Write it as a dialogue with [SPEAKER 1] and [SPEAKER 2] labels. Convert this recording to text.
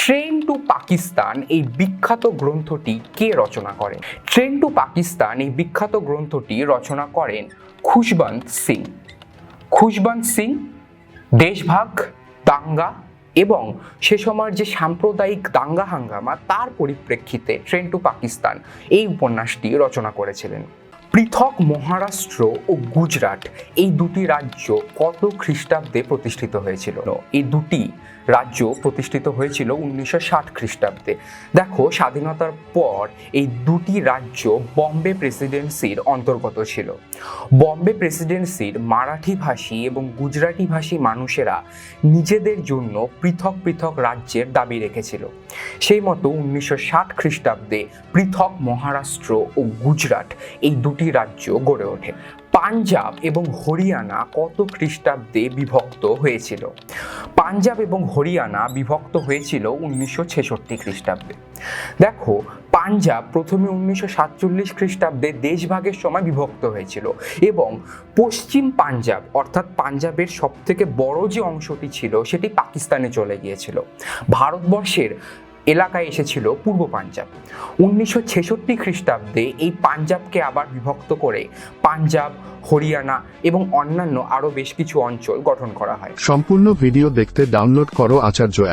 [SPEAKER 1] Train two Pakistan এই বিখ্যাত গ্রন্থটি কে রচনা করেন ট্রেন টু পাকিস্তান এই বিখ্যাত গ্রন্থটি রচনা করেন খুশবন্ত সিং। খুশবন্ত সিং, দেশভাগ, দাঙ্গা এবং সে সময়ের যে সাম্প্রদায়িক দাঙ্গা হাঙ্গামা, তার পরিপ্রেক্ষিতে ট্রেন টু পাকিস্তান এই উপন্যাসটি রচনা করেছিলেন। পৃথক মহারাষ্ট্র ও গুজরাট এই দুটি রাজ্য কত খ্রিস্টাব্দে প্রতিষ্ঠিত হয়েছিল? এই দুটি রাজ্য প্রতিষ্ঠিত হয়েছিল উনিশশো ষাট খ্রিস্টাব্দে। দেখো, স্বাধীনতার পর এই দুটি রাজ্য বম্বে প্রেসিডেন্সির অন্তর্গত ছিল। বম্বে প্রেসিডেন্সির মারাঠি ভাষী এবং গুজরাটি ভাষী মানুষেরা নিজেদের জন্য পৃথক পৃথক রাজ্যের দাবি রেখেছিল। সেই মতো উনিশশো ষাট খ্রিস্টাব্দে পৃথক মহারাষ্ট্র ও গুজরাট এই দুটি রাজ্য গড়ে ওঠে। পাঞ্জাব এবং হরিয়ানা কত খ্রিস্টাব্দে বিভক্ত হয়েছিল? পাঞ্জাব এবং হরিয়ানা বিভক্ত হয়েছিল উনিশশো ছেষট্টি খ্রিস্টাব্দে। দেখো, পাঞ্জাব প্রথমে উনিশশো সাতচল্লিশ খ্রিস্টাব্দে দেশভাগের সময় বিভক্ত হয়েছিল এবং পশ্চিম পাঞ্জাব, অর্থাৎ পাঞ্জাবের সব থেকে বড় যে অংশটি ছিল, সেটি পাকিস্তানে চলে গিয়েছিল। ভারতবর্ষের এলাকায় এসেছিল পূর্ব পাঞ্জাব। উনিশশো ছেষট্টি খ্রিস্টাব্দে এই পাঞ্জাবকে আবার বিভক্ত করে পাঞ্জাব, হরিয়ানা এবং অন্যান্য আরও বেশ কিছু অঞ্চল গঠন করা হয়।
[SPEAKER 2] সম্পূর্ণ ভিডিও দেখতে ডাউনলোড করো আচার্য অ্যাপ।